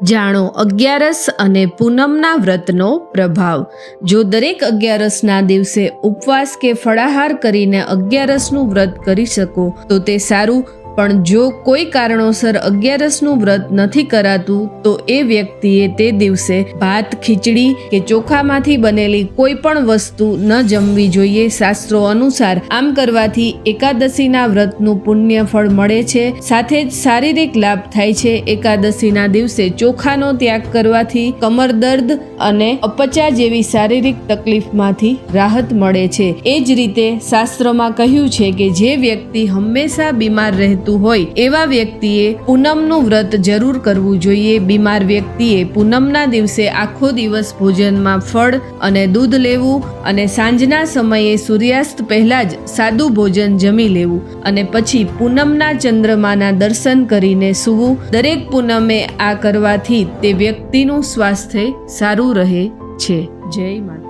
જાણો અગિયારસ અને પૂનમના વ્રતનો પ્રભાવ. જો દરેક અગિયારસના દિવસે ઉપવાસ કે ફળાહાર કરીને અગિયારસનું વ્રત કરી શકો, તો તે સારું પણ જો કોઈ કારણોસર અગિયારસનું વ્રત નથી કરાતું, તો એ વ્યક્તિએ તે દિવસે ભાત, ખીચડી કે ચોખામાંથી બનેલી કોઈ પણ વસ્તુ ન જમવી જોઈએ. શાસ્ત્રો અનુસાર આમ કરવાથી એકાદશીના વ્રતનું પુણ્ય ફળ મળે છે. સાથે જ શારીરિક લાભ થાય છે. એકાદશીના દિવસે ચોખાનો ત્યાગ કરવાથી કમર દર્દ અને અપચા જેવી શારીરિક તકલીફમાંથી રાહત મળે છે. એ જ રીતે શાસ્ત્રોમાં કહ્યું છે કે જે વ્યક્તિ હંમેશા બીમાર રહેતું હોય એવા વ્યક્તિએ પૂનમનું વ્રત જરૂર કરવું જોઈએ. બીમાર વ્યક્તિએ પૂનમના દિવસે આખો દિવસ ભોજનમાં ફળ અને દૂધ લેવું અને સાંજના સમયે સૂર્યાસ્ત પહેલા જ સાદું ભોજન જમી લેવું અને પછી પૂનમના ચંદ્રમાના દર્શન કરીને સૂવું. દરેક પૂનમે આ કરવાથી તે વ્યક્તિનું સ્વાસ્થ્ય સારું રહે છે. જય માતા